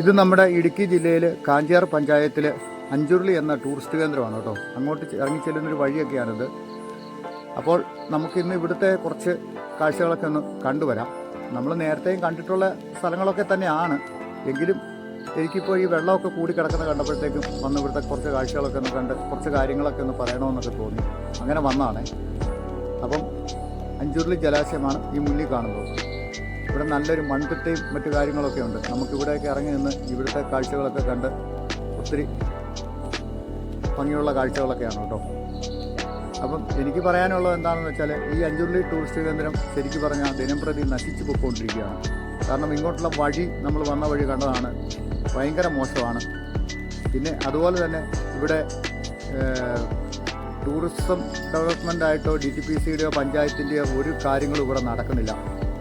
ഇത് നമ്മുടെ ഇടുക്കി ജില്ലയിൽ കാഞ്ചിയാർ പഞ്ചായത്തിൽ അഞ്ചുരുളി എന്ന ടൂറിസ്റ്റ് കേന്ദ്രമാണ് കേട്ടോ. അങ്ങോട്ട് ഇറങ്ങിച്ചെല്ലുന്നൊരു വഴിയൊക്കെയാണിത്. അപ്പോൾ നമുക്കിന്ന് ഇവിടുത്തെ കുറച്ച് കാഴ്ചകളൊക്കെ ഒന്ന് കണ്ടുവരാം. നമ്മൾ നേരത്തെയും കണ്ടിട്ടുള്ള സ്ഥലങ്ങളൊക്കെ തന്നെയാണ്. എങ്കിലും എനിക്കിപ്പോൾ ഈ വെള്ളമൊക്കെ കൂടി കിടക്കുന്ന കണ്ടപ്പോഴത്തേക്കും വന്ന് ഇവിടുത്തെ കുറച്ച് കാഴ്ചകളൊക്കെ ഒന്ന് കണ്ട് കുറച്ച് കാര്യങ്ങളൊക്കെ ഒന്ന് പറയണമെന്നൊക്കെ തോന്നി. അങ്ങനെ വന്നതാണേ അപ്പം അഞ്ചുരുളി ജലാശയമാണ് ഈ മുന്നിൽ കാണുന്നത്. ഇവിടെ നല്ലൊരു മൺതിട്ടയും മറ്റു കാര്യങ്ങളൊക്കെ ഉണ്ട്. നമുക്ക് ഇവിടെയൊക്കെ ഇറങ്ങി നിന്ന് ഇവിടുത്തെ കാഴ്ചകളൊക്കെ കണ്ട് ഒത്തിരി ഭംഗിയുള്ള കാഴ്ചകളൊക്കെയാണ് കേട്ടോ. അപ്പം എനിക്ക് പറയാനുള്ളത് എന്താണെന്ന് വെച്ചാൽ ഈ അഞ്ചുരുളി ടൂറിസ്റ്റ് കേന്ദ്രം ശരിക്കും പറഞ്ഞാൽ ദിനംപ്രതി നശിച്ചു പോയിക്കൊണ്ടിരിക്കുകയാണ്. കാരണം ഇങ്ങോട്ടുള്ള വഴി നമ്മൾ വന്ന വഴി കണ്ടതാണ്. ഭയങ്കര മോശമാണ്. പിന്നെ അതുപോലെ തന്നെ ഇവിടെ ടൂറിസം ഡെവലപ്മെന്റ് ആയിട്ടോ ഡി ടി പി സിയുടെയോ പഞ്ചായത്തിന്റെയോ ഒരു കാര്യങ്ങളും ഇവിടെ നടക്കുന്നില്ല.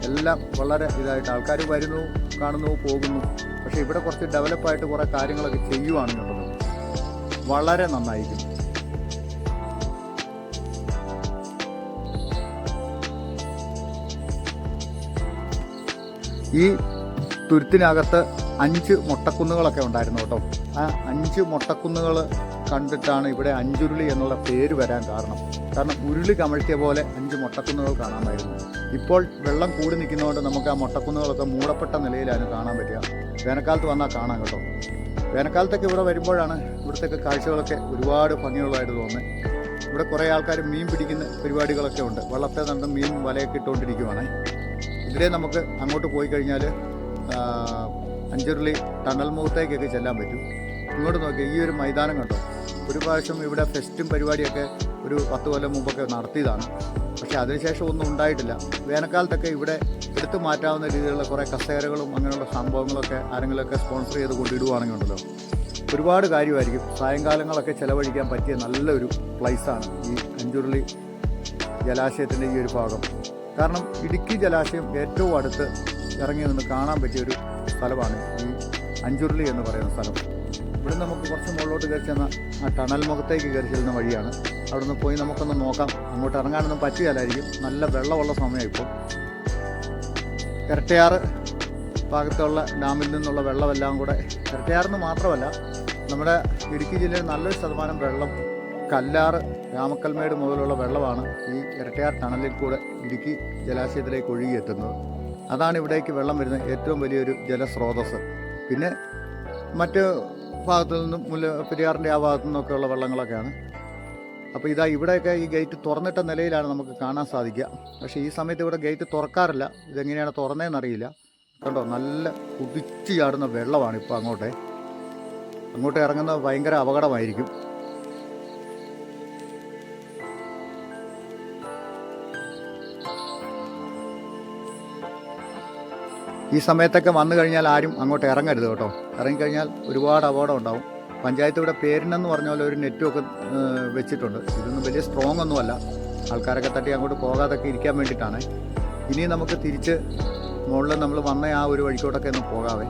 എല്ലാം വളരെ ഇതായിട്ട് ആൾക്കാർ വരുന്നു കാണുന്നു പോകുന്നു. പക്ഷേ ഇവിടെ കുറച്ച് ഡെവലപ്പായിട്ട് കുറേ കാര്യങ്ങളൊക്കെ ചെയ്യുവാണെന്നുള്ളത് വളരെ നന്നായിരിക്കും ഈ തുരുത്തിനകത്ത് അഞ്ച് മുട്ടക്കുന്നുകളൊക്കെ ഉണ്ടായിരുന്നു കേട്ടോ. ആ അഞ്ച് മൊട്ടക്കുന്നുകൾ കണ്ടിട്ടാണ് ഇവിടെ അഞ്ചുരുളി എന്നുള്ള പേര് വരാൻ കാരണം. കാരണം ഉരുളി കമഴ്ത്തിയ പോലെ അഞ്ച് മുട്ടക്കുന്നുകൾ കാണാമായിരുന്നു. ഇപ്പോൾ വെള്ളം കൂടി നിൽക്കുന്നതുകൊണ്ട് നമുക്ക് ആ മുട്ടക്കുന്നുകളൊക്കെ മൂടപ്പെട്ട നിലയിലാണ് കാണാൻ പറ്റുക. വേനൽക്കാലത്ത് വന്നാൽ കാണാം കേട്ടോ. വേനൽക്കാലത്തൊക്കെ ഇവിടെ വരുമ്പോഴാണ് ഇവിടുത്തെ കാഴ്ചകളൊക്കെ ഒരുപാട് ഭംഗിയുള്ളതായിട്ട് തോന്നുന്നത്. ഇവിടെ കുറേ ആൾക്കാർ മീൻ പിടിക്കുന്ന പരിപാടികളൊക്കെ ഉണ്ട്. വള്ളത്തെ നിന്ന് മീൻ വലയൊക്കെ ഇട്ടുകൊണ്ടിരിക്കുവാണ്. ഇതിലെ നമുക്ക് അങ്ങോട്ട് പോയി കഴിഞ്ഞാൽ അഞ്ചുരുളി ടണൽ മുഖത്തേക്കൊക്കെ ചെല്ലാൻ പറ്റും. ഇങ്ങോട്ട് നോക്കി ഈ ഒരു മൈതാനം കണ്ടോ? ഒരു പ്രാവശ്യം ഇവിടെ ഫെസ്റ്റും പരിപാടിയൊക്കെ ഒരു പത്ത് കൊല്ലം മുമ്പൊക്കെ നടത്തിയതാണ്. പക്ഷേ അതിനുശേഷം ഒന്നും ഉണ്ടായിട്ടില്ല. വേനൽക്കാലത്തൊക്കെ ഇവിടെ എടുത്തു മാറ്റാവുന്ന രീതിയിലുള്ള കുറേ കസേരകളും അങ്ങനെയുള്ള സംഭവങ്ങളൊക്കെ ആരെങ്കിലുമൊക്കെ സ്പോൺസർ ചെയ്ത് കൊണ്ടിടുവാണെങ്കിൽ ഉണ്ടല്ലോ. ഒരുപാട് കാര്യമായിരിക്കും. സായങ്കാലങ്ങളൊക്കെ ചിലവഴിക്കാൻ പറ്റിയ നല്ലൊരു പ്ലേസാണ് ഈ അഞ്ചുരുളി ജലാശയത്തിന്റെ ഈ ഒരു ഭാഗം. കാരണം ഇടുക്കി ജലാശയം ഏറ്റവും അടുത്ത് ഇറങ്ങി നിന്ന് കാണാൻ പറ്റിയ ഒരു സ്ഥലമാണ് ഈ അഞ്ചുരുളി എന്ന് പറയുന്ന സ്ഥലം. ഇവിടെ നമുക്ക് കുറച്ച് മുകളിലോട്ട് കയറി ചെന്ന ആ ടണൽ മുഖത്തേക്ക് കയറി ചെല്ലുന്ന വഴിയാണ്. അവിടെ നിന്ന് പോയി നമുക്കൊന്ന് നോക്കാം. അങ്ങോട്ട് ഇറങ്ങാനൊന്നും പറ്റുകയില്ലായിരിക്കും നല്ല വെള്ളമുള്ള സമയം ഇപ്പോൾ. ഇരട്ടയാറ് ഭാഗത്തുള്ള ഡാമിൽ നിന്നുള്ള വെള്ളമെല്ലാം കൂടെ ഇരട്ടയാറിന് മാത്രമല്ല നമ്മുടെ ഇടുക്കി ജില്ലയിൽ നല്ലൊരു ശതമാനം വെള്ളം കല്ലാറ് രാമക്കൽമേട് മുതലുള്ള വെള്ളമാണ് ഈ ഇരട്ടയാർ ടണലിൽ കൂടെ ഇടുക്കി ജലാശയത്തിലേക്ക് ഒഴുകിയെത്തുന്നത്. അതാണ് ഇവിടേക്ക് വെള്ളം വരുന്ന ഏറ്റവും വലിയൊരു ജലസ്രോതസ് പിന്നെ മറ്റ് ഭാഗത്തു നിന്നും മുല്ല പെരിയാറിന്റെ ആ ഭാഗത്തു നിന്നൊക്കെയുള്ള വെള്ളങ്ങളൊക്കെയാണ്. അപ്പോൾ ഇതാ ഇവിടെയൊക്കെ ഈ ഗേറ്റ് തുറന്നിട്ട നിലയിലാണ് നമുക്ക് കാണാൻ സാധിക്കുക. പക്ഷേ ഈ സമയത്ത് ഇവിടെ ഗേറ്റ് തുറക്കാറില്ല. ഇതെങ്ങനെയാണ് തുറന്നതെന്നറിയില്ല കണ്ടോ? നല്ല കുതിച്ചു ചാടുന്ന വെള്ളമാണ് ഇപ്പോൾ അങ്ങോട്ടേ. അങ്ങോട്ട് ഇറങ്ങുന്നത് ഭയങ്കര അപകടമായിരിക്കും. ഈ സമയത്തൊക്കെ വന്നു കഴിഞ്ഞാൽ ആരും അങ്ങോട്ട് ഇറങ്ങരുത് കേട്ടോ. ഇറങ്ങിക്കഴിഞ്ഞാൽ ഒരുപാട് അപകടം ഉണ്ടാവും. പഞ്ചായത്ത് ഇവിടെ പേരിനെന്ന് പറഞ്ഞ പോലെ ഒരു നെറ്റുമൊക്കെ വെച്ചിട്ടുണ്ട്. ഇതൊന്നും വലിയ സ്ട്രോങ് ഒന്നുമല്ല ആൾക്കാരൊക്കെ തട്ടി അങ്ങോട്ട് പോകാതൊക്കെ ഇരിക്കാൻ വേണ്ടിയിട്ടാണ്. ഇനി നമുക്ക് തിരിച്ച് മുകളിൽ നമ്മൾ വന്ന ആ ഒരു വഴിക്കോട്ടൊക്കെ ഒന്ന് പോകാവേ.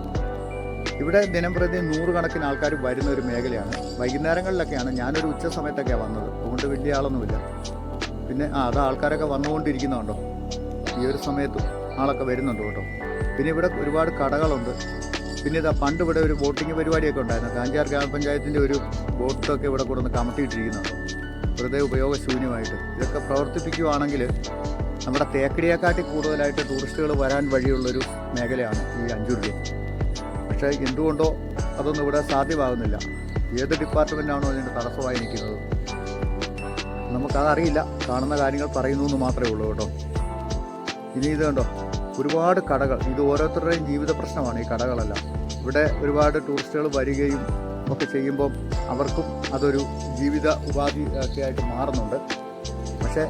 ഇവിടെ ദിനംപ്രതി നൂറുകണക്കിന് ആൾക്കാർ വരുന്ന ഒരു മേഖലയാണ്. വൈകുന്നേരങ്ങളിലൊക്കെയാണ്. ഞാനൊരു ഉച്ച സമയത്തൊക്കെയാണ് വന്നത്. അതുകൊണ്ട് വലിയ ആളൊന്നുമില്ല. പിന്നെ ആ അത് ആൾക്കാരൊക്കെ വന്നുകൊണ്ടിരിക്കുന്നുണ്ടോ? ഈ ഒരു സമയത്തും ആളൊക്കെ വരുന്നുണ്ട് കേട്ടോ? പിന്നെ ഇവിടെ ഒരുപാട് കടകളുണ്ട്. പിന്നെ ഇതാ പണ്ട് ഇവിടെ ഒരു ബോട്ടിംഗ് പരിപാടിയൊക്കെ ഉണ്ടായിരുന്നു. കാഞ്ചാർ ഗ്രാമപഞ്ചായത്തിന്റെ ഒരു ബോട്ടൊക്കെ ഇവിടെ കൊണ്ടുവന്ന് കമത്തിയിട്ടിരിക്കുന്നുണ്ട് വെറുതെ ഉപയോഗശൂന്യമായിട്ട്. ഇതൊക്കെ പ്രവർത്തിപ്പിക്കുകയാണെങ്കിൽ നമ്മുടെ തേക്കടിയെക്കാട്ടി കൂടുതലായിട്ട് ടൂറിസ്റ്റുകൾ വരാൻ വഴിയുള്ളൊരു മേഖലയാണ് ഈ അഞ്ചുരുളി പക്ഷേ എന്തുകൊണ്ടോ അതൊന്നും ഇവിടെ സാധ്യമാകുന്നില്ല. ഏത് ഡിപ്പാർട്ട്മെന്റാണോ അതിന്റെ തടസ്സമായി നിൽക്കുന്നത്? നമുക്കതറിയില്ല. കാണുന്ന കാര്യങ്ങൾ പറയുന്നു എന്ന് മാത്രമേ ഉള്ളൂ കേട്ടോ. ഇനി ഇത് കണ്ടോ? ഒരുപാട് കടകൾ ഇത് ഓരോരുത്തരുടെയും ജീവിത പ്രശ്നമാണ് ഈ കടകളെല്ലാം. ഇവിടെ ഒരുപാട് ടൂറിസ്റ്റുകൾ വരികയും ഒക്കെ ചെയ്യുമ്പോൾ അവർക്കും അതൊരു ജീവിത ഉപാധി ഒക്കെ ആയിട്ട് മാറുന്നുണ്ട്. പക്ഷേ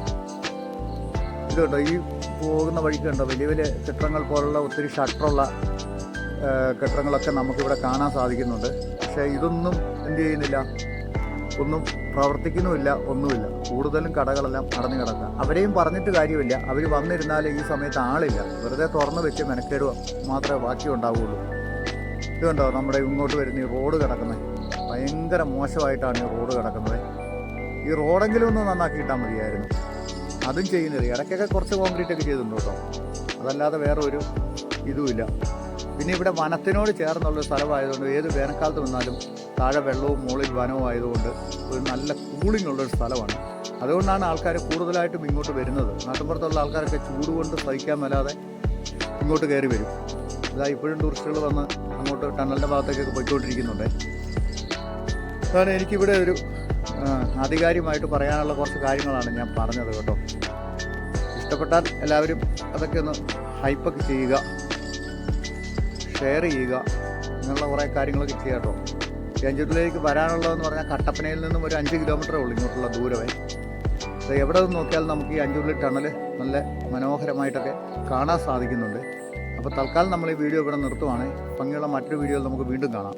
ഇതുണ്ടോ ഈ പോകുന്ന വഴിക്ക് കണ്ടോ വലിയ വലിയ കെട്ടിടങ്ങൾ പോലുള്ള ഒത്തിരി ഷട്ടറുള്ള കെട്ടിടങ്ങളൊക്കെ നമുക്കിവിടെ കാണാൻ സാധിക്കുന്നുണ്ട്. പക്ഷേ ഇതൊന്നും എന്ത് ചെയ്യുന്നില്ല. ഒന്നും പ്രവർത്തിക്കുന്നുമില്ല ഒന്നുമില്ല. കൂടുതലും കടകളെല്ലാം അടഞ്ഞു കിടക്കുക. അവരെയും പറഞ്ഞിട്ട് കാര്യമില്ല. അവർ വന്നിരുന്നാൽ ഈ സമയത്ത് ആളില്ല. വെറുതെ തുറന്നു വെച്ച് മെനക്കേടുക മാത്രമേ ബാക്കി ഉണ്ടാവുകയുള്ളൂ ഇതുണ്ടോ നമ്മുടെ ഇങ്ങോട്ട് വരുന്ന ഈ റോഡ് കിടക്കുന്നത്. ഭയങ്കര മോശമായിട്ടാണ് ഈ റോഡ് കിടക്കുന്നത്. ഈ റോഡെങ്കിലും ഒന്ന് നന്നാക്കിയിട്ടാൽ മതിയായിരുന്നു. അതും ചെയ്യുന്നില്ല. ഇടയ്ക്കൊക്കെ കുറച്ച് കോൺക്രീറ്റ് ഒക്കെ ചെയ്തിട്ടുണ്ട് കേട്ടോ. അതല്ലാതെ വേറെ ഒരു ഇതുമില്ല. പിന്നെ ഇവിടെ വനത്തിനോട് ചേർന്നുള്ള സ്ഥലമായതുകൊണ്ട് ഏത് വേനൽക്കാലത്ത് വന്നാലും താഴെ വെള്ളവും മുകളിൽ വനവും ആയതുകൊണ്ട് ഒരു നല്ല കൂളിംഗ് ഉള്ളൊരു സ്ഥലമാണ്. അതുകൊണ്ടാണ് ആൾക്കാർ കൂടുതലായിട്ടും ഇങ്ങോട്ട് വരുന്നത്. നാട്ടിൻപുറത്തുള്ള ആൾക്കാരൊക്കെ ചൂട് കൊണ്ട് സഹിക്കാൻ മേലാതെ ഇങ്ങോട്ട് കയറി വരും. ഇതാ ഇപ്പോഴും ടൂറിസ്റ്റുകൾ വന്ന് അങ്ങോട്ട് ടണലിന്റെ ഭാഗത്തേക്കൊക്കെ പോയിക്കൊണ്ടിരിക്കുന്നുണ്ട്. അതാണ് എനിക്കിവിടെ ഒരു ആധികാരികമായിട്ട് പറയാനുള്ള കുറച്ച് കാര്യങ്ങളാണ് ഞാൻ പറഞ്ഞത് കേട്ടോ. ഇഷ്ടപ്പെട്ടാൽ എല്ലാവരും അതൊക്കെ ഒന്ന് ഹൈപ്പൊക്കെ ചെയ്യുക. ഷെയർ ചെയ്യുക. ഇങ്ങനെയുള്ള കുറേ കാര്യങ്ങളൊക്കെ ചെയ്യുക കേട്ടോ ചെഞ്ചൂരിലേക്ക് വരാനുള്ളതെന്ന് പറഞ്ഞാൽ കട്ടപ്പനയിൽ നിന്നും ഒരു അഞ്ച് കിലോമീറ്ററേ ഉള്ളൂ ഇങ്ങോട്ടുള്ള ദൂരമേ. അത് എവിടെ നിന്ന് നോക്കിയാൽ നമുക്ക് ഈ അഞ്ചുരുളി ടണൽ നല്ല മനോഹരമായിട്ടൊക്കെ കാണാൻ സാധിക്കുന്നുണ്ട്. അപ്പോൾ തൽക്കാലം നമ്മൾ ഈ വീഡിയോ ഇവിടെ നിർത്തുവാണ്. ഭംഗിയുള്ള മറ്റൊരു വീഡിയോയിൽ നമുക്ക് വീണ്ടും കാണാം.